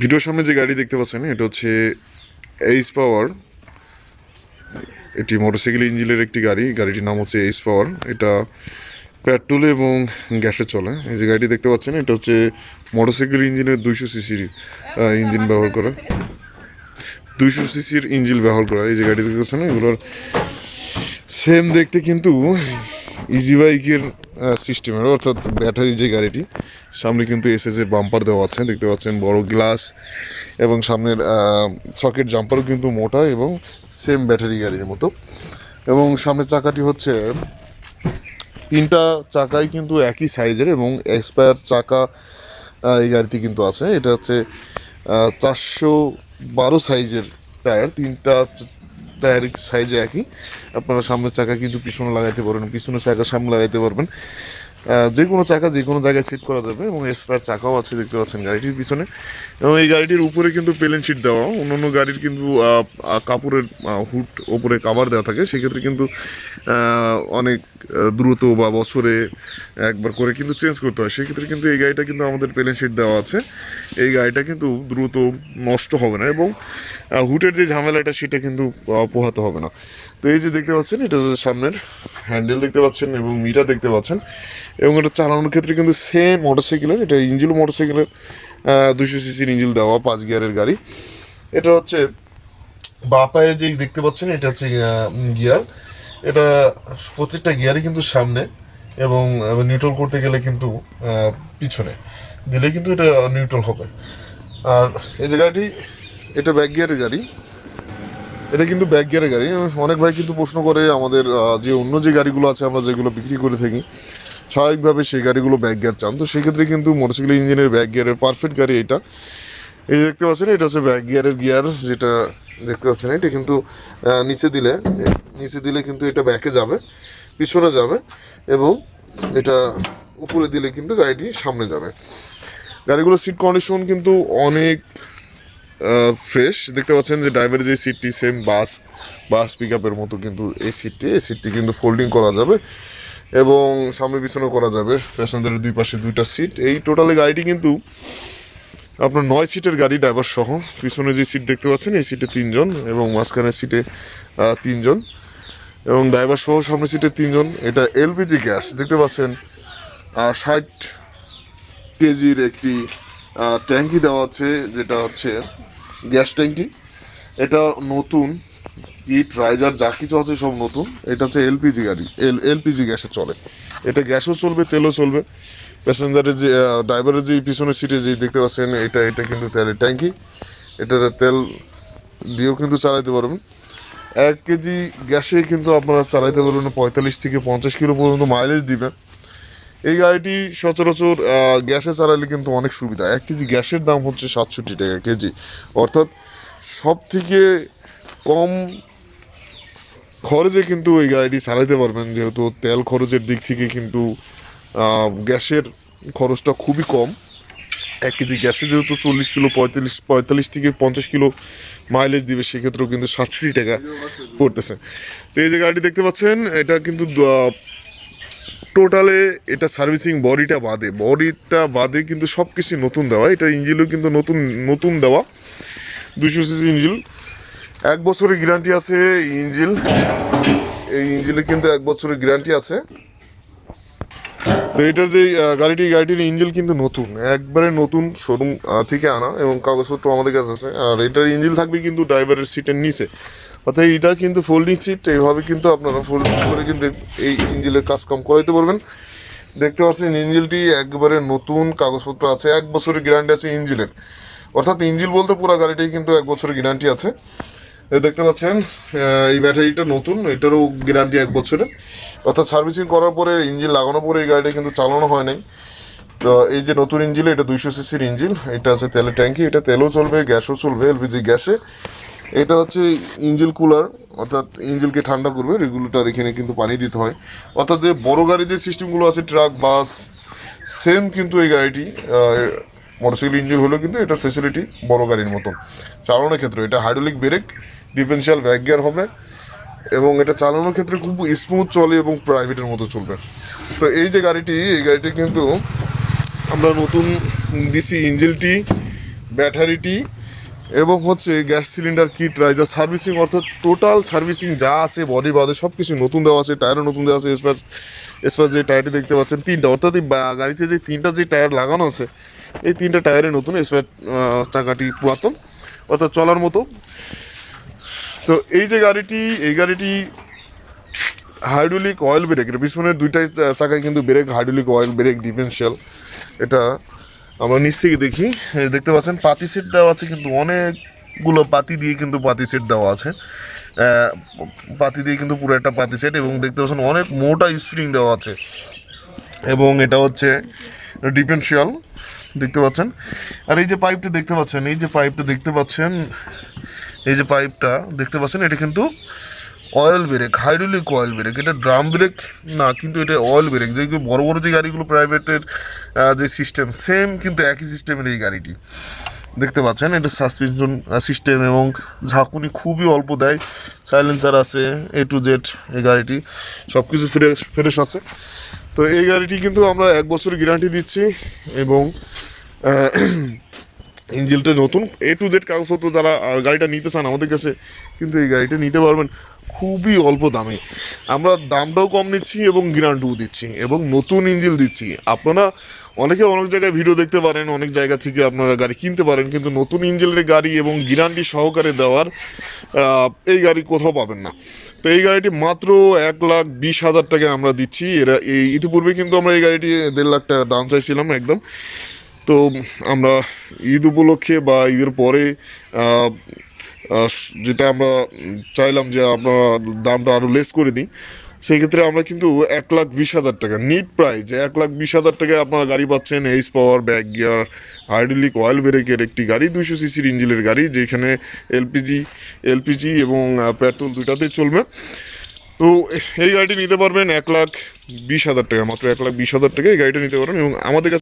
ভিডিওর সামনে যে গাড়ি দেখতে পাচ্ছেন, এটা হচ্ছে এইচ পাওয়ার এটি মোটরসাইকেল ইঞ্জিনের একটি গাড়ি, গাড়িটির নাম হচ্ছে এইচ পাওয়ার এটা পেট্রোল এবং গ্যাসে চলে। এই যে গাড়িটি দেখতে পাচ্ছেন, এটা হচ্ছে মোটরসাইকেল ইঞ্জিনের দুইশো সিসির ইঞ্জিন ব্যবহার করা। দুইশো সিসির ইঞ্জিন ব্যবহার করা। এই যে গাড়ি দেখতে পাচ্ছেন, এগুলোর সেম দেখতে কিন্তু ইজি বাইকের সিস্টেমের অর্থাৎ ব্যাটারি যে গাড়িটি, সামনে কিন্তু এসএস এর বাম্পার দেওয়া আছে, দেখতে পাচ্ছেন বড় গ্লাস এবং সামনের সকেট জাম্পারও কিন্তু মোটা এবং সেম ব্যাটারি গাড়ির মতো। এবং সামনের চাকাটি হচ্ছে, তিনটা চাকাই কিন্তু একই সাইজের এবং এক্সপায়ার চাকা এই গাড়িতে কিন্তু আছে। এটা হচ্ছে চারশো বারো সাইজের টায়ার তিনটা টায়ার সাইজে একই। আপনারা সামনের চাকা কিন্তু পিছনে লাগাইতে পারবেন, পিছনের চাকা সামনে লাগাইতে পারবেন। যে কোনো চাকা যে কোনো জায়গায় সেট করা যাবে এবং স্পেয়ার চাকাও আছে, দেখতে পাচ্ছেন গাড়িটির পিছনে। এবং এই গাড়িটির উপরে কিন্তু প্লেন শিট দেওয়া। অন্যান্য গাড়ির কিন্তু কাপড়ের হুট ওপরে কাভার দেওয়া থাকে। সেক্ষেত্রে কিন্তু অনেক দ্রুত বা বছরে একবার করে কিন্তু চেঞ্জ করতে হয়। সেক্ষেত্রে কিন্তু এই গাড়িটা কিন্তু আমাদের প্লেন শিট দেওয়া আছে। এই গাড়িটা কিন্তু দ্রুত নষ্ট হবে না এবং হুটের যে ঝামেলাটা, সেটা কিন্তু পোহাতে হবে না। তো এই যে দেখতে পাচ্ছেন, এটা সামনের হ্যান্ডেল দেখতে পাচ্ছেন এবং মিটার দেখতে পাচ্ছেন। এবং এটা চালানোর ক্ষেত্রে কিন্তু সেম মোটরসাইকেলের এটা ইঞ্জিল মোটরসাইকেলের দুশো সিসির ইঞ্জিল দেওয়া, পাঁচ গিয়ারের গাড়ি। এটা হচ্ছে বাপায়ে যে দেখতে পাচ্ছেন, এটা হচ্ছে গিয়ার। এটা প্রত্যেকটা গিয়ারই কিন্তু সামনে এবং নিউট্রাল করতে গেলে কিন্তু পিছনে। দিলে কিন্তু এটা নিউট্রাল হবে। আর এই যে গাড়িটি, এটা ব্যাক গিয়ারের গাড়ি। এটা কিন্তু ব্যাক গিয়ারের গাড়ি। অনেক ভাই কিন্তু প্রশ্ন করে আমাদের যে অন্য যে গাড়িগুলো আছে আমরা যেগুলো বিক্রি করে থাকি স্বাভাবিকভাবে সেই গাড়িগুলো ব্যাক গিয়ার চান। তো সেক্ষেত্রে কিন্তু মোটরসাইকেল ইঞ্জিনের ব্যাক গিয়ারের পারফেক্ট গাড়ি এটা। এই দেখতে পাচ্ছেন, এটা হচ্ছে ব্যাক গিয়ারের গিয়ার যেটা দেখতে পাচ্ছেন, এটা কিন্তু নিচে দিলে নিচে দিলে কিন্তু এটা ব্যাকে যাবে, পিছনে যাবে এবং এটা উপরে দিলে কিন্তু গাড়িটি সামনে যাবে। গাড়িগুলোর সিট কন্ডিশন কিন্তু অনেক ফ্রেশ দেখতে পাচ্ছেন যে ড্রাইভারের যে সিটটি সেম বাস বাস পিক মতো কিন্তু এই সিটটি এই সিটটি কিন্তু ফোল্ডিং করা যাবে। এবং সামনে পিছনে করা যাবে। প্যাসেঞ্জারের দুই পাশে দুইটা সিট এই টোটালি গাড়িটি কিন্তু আপনার নয় সিটের গাড়ি ড্রাইভার সহ। পিছনে যে সিট দেখতে পাচ্ছেন, এই সিটে তিনজন এবং মাঝখানের সিটে তিনজন এবং ড্রাইভার সহ সামনের সিটে তিনজন। এটা এলপিজি গ্যাস। দেখতে পাচ্ছেন ষাট কেজির একটি ট্যাঙ্কি দেওয়া আছে, যেটা হচ্ছে গ্যাস ট্যাঙ্কি। এটা নতুন কিট রাইজার যা কিছু আছে সব নতুন। এটা হচ্ছে এলপিজি গাড়ি। এল এলপিজি গ্যাসে চলে। এটা গ্যাসও চলবে, তেলও চলবে। প্যাসেঞ্জারের যে ড্রাইভারের যে পিছনের সিটে যে দেখতে পাচ্ছেন, এটা এটা কিন্তু তেলের ট্যাঙ্কি। এটা তেল দিয়েও কিন্তু চালাতে পারবেন। এক কেজি গ্যাসে কিন্তু আপনারা চালাতে পারবেন পঁয়তাল্লিশ থেকে পঞ্চাশ কিলো পর্যন্ত মাইলেজ দিবে এই গাড়িটি সচরাচর গ্যাসে চালালে কিন্তু অনেক সুবিধা। এক কেজি গ্যাসের দাম হচ্ছে সাতষট্টি টাকা কেজি। অর্থাৎ সব থেকে কম খরচে কিন্তু এই গাড়িটি চালাতে পারবেন, যেহেতু তেল খরচের দিক থেকে কিন্তু গ্যাসের খরচটা খুবই কম। এক কেজি গ্যাসে যেহেতু চল্লিশ কিলো, পঁয়তাল্লিশ পঁয়তাল্লিশ থেকে পঞ্চাশ কিলো মাইলেজ দিবে, সেক্ষেত্রেও কিন্তু সাতষট্টি টাকা পড়তেছে। তো এই যে গাড়িটি দেখতে পাচ্ছেন, এটা কিন্তু টোটালে এটা সার্ভিসিং বডিটা বাদে। বডিটা বাদে কিন্তু সব কিছু নতুন দেওয়া। এটা ইঞ্জিনও কিন্তু নতুন নতুন দেওয়া। দুশো সিসি ইঞ্জিন। এক বছরের গ্যারান্টি আছে এই ইঞ্জিন এই ইঞ্জিনে কিন্তু এক বছরের গ্যারান্টি আছে। তো এটা যে গাড়িটি, গাড়িটির ইঞ্জিন কিন্তু নতুন। একবারে নতুন শোরুম থেকে আনা এবং কাগজপত্র আমাদের কাছে আছে। আর এটার ইঞ্জিন থাকবে কিন্তু ড্রাইভারের সিটের নিচে। অর্থাৎ এটা কিন্তু ফোল্ডিং সিট এইভাবে কিন্তু আপনারা ফোল্ডিং করে কিন্তু এই ইঞ্জিনের কাজ কাম করাইতে পারবেন। দেখতে পাচ্ছেন ইঞ্জিনটি একবারে নতুন কাগজপত্র আছে, এক বছরের গ্যারান্টি আছে ইঞ্জিনের অর্থাৎ ইঞ্জিন বলতে পুরো গাড়িটাই কিন্তু এক বছরের গ্যারান্টি আছে। দেখতে পাচ্ছেন এই ব্যাটারিটা নতুন, এটারও গ্যারান্টি এক বছরের। অর্থাৎ সার্ভিসিং করার পরে ইঞ্জিন লাগানোর পরে এই গাড়িটা কিন্তু চালানো হয় নাই। তো এই যে নতুন ইঞ্জিন এটা দুইশো সিসির ইঞ্জিন এটা আছে তেলের ট্যাঙ্কি, এটা তেলও চলবে, গ্যাসও চলবে এলপিজি গ্যাসে। এটা হচ্ছে ইঞ্জিন কুলার অর্থাৎ ইঞ্জিনকে ঠান্ডা করবে রেগুলেটার এখানে কিন্তু পানি দিতে হয়। অর্থাৎ যে বড় গাড়ির যে সিস্টেমগুলো আছে ট্রাক বাস সেম কিন্তু এই গাড়িটি মোটরসাইকেল ইঞ্জিন হলেও কিন্তু এটার ফেসিলিটি বড় গাড়ির মতন। চালানোর ক্ষেত্রে এটা hydraulic brake differential back gear হবে এবং এটা চালানোর ক্ষেত্রে খুব স্মুথ চলে এবং প্রাইভেটের মতো চলবে। তো এই যে গাড়িটি, এই গাড়িটি কিন্তু আমরা নতুন ডিসি ইঞ্জিনটি ব্যাটারিটি এবং হচ্ছে gas cylinder kit riser servicing অর্থাৎ টোটাল সার্ভিসিং যা আছে বডি বাদে সব কিছু নতুন দেওয়া আছে টায়ারও নতুন দেওয়া আছে এসপার এসপার যে টায়ারটি দেখতে পাচ্ছেন, তিনটা, অর্থাৎ গাড়িতে যে তিনটা যে টায়ার লাগানো আছে এই তিনটা টায়ারে নতুন এসপার চাকাটি পুরাতন, অর্থাৎ চলার মতো। তো এই যে গাড়িটি, এই গাড়িটি হাইড্রোলিক অয়েল ব্রেক পিছনের দুইটাই চাকায় কিন্তু brake, hydraulic oil brake differential এটা আমরা নিচ থেকে দেখি দেখতে পাচ্ছেন, পাতি সেট দেওয়া আছে, কিন্তু অনেকগুলো পাতি দিয়ে কিন্তু পাতি সেট দেওয়া আছে। পাতি দিয়ে কিন্তু পুরো একটা পাতি সেট এবং দেখতে পাচ্ছেন অনেক মোটা স্প্রিং দেওয়া আছে। এবং এটা হচ্ছে ডিফেন্সিয়াল দেখতে পাচ্ছেন। আর এই যে পাইপটা দেখতে পাচ্ছেন, এই যে পাইপটা দেখতে পাচ্ছেন, এই যে পাইপটা দেখতে পাচ্ছেন, এটা কিন্তু oil brake hydraulic oil brake এটা ড্রাম ব্রেক না, কিন্তু এটা অয়েল ব্রেক যেগুলো বড় বড় যে গাড়িগুলো প্রাইভেটের যে সিস্টেম সেম কিন্তু একই সিস্টেমের এই গাড়িটি। দেখতে পাচ্ছেন, এটা সাসপেনশন সিস্টেম এবং ঝাঁকুনি খুবই অল্প দেয়। সাইলেন্সার আছে এ টু জেড এই গাড়িটি। সব কিছু ফ্রেশ ফ্রেশ আছে। তো এই গাড়িটি কিন্তু আমরা এক বছর গ্যারান্টি দিচ্ছি এবং ইঞ্জিলটা নতুন। এ টু জেড কাগজপত্র যারা গাড়িটা নিতে চান আমাদের কাছে, কিন্তু এই গাড়িটা নিতে পারবেন। খুবই অল্প দামে। আমরা দামটাও কম নিচ্ছি এবং গ্যারান্টিও দিচ্ছি এবং নতুন ইঞ্জিন দিচ্ছি। আপনারা অনেকে অনেক জায়গায় ভিডিও দেখতে পারেন, অনেক জায়গা থেকে আপনারা গাড়ি কিনতে পারেন, কিন্তু নতুন ইঞ্জিনের গাড়ি এবং গ্যারান্টি সহকারে দেওয়ার এই গাড়ি কোথাও পাবেন না। তো এই গাড়িটি মাত্র এক লাখ বিশ হাজার টাকায় আমরা দিচ্ছি। এরা এই ইতিপূর্বে কিন্তু আমরা এই গাড়িটি দেড় লাখ টাকা দাম চাইছিলাম একদম। তো আমরা ঈদ উপলক্ষে বা ঈদের পরে যেটা আমরা চাইলাম যে আমরা দামটা আরও লেস করে দিই, সেক্ষেত্রে আমরা কিন্তু এক লাখ বিশ হাজার টাকা নিট প্রাইস এক লাখ বিশ হাজার টাকায় আপনারা গাড়ি পাচ্ছেন H power back gear hydraulic oil ব্রেকের একটি গাড়ি, দুইশো সিসির ইঞ্জিনের গাড়ি, যেখানে এলপিজি এলপিজি এবং পেট্রোল দুইটাতেই চলবে। তো এই গাড়িটি নিতে পারবেন এক লাখ বিশ হাজার টাকা, মাত্র এক লাখ বিশ হাজার টাকা এই গাড়িটা নিতে পারবেন এবং আমাদের কাছে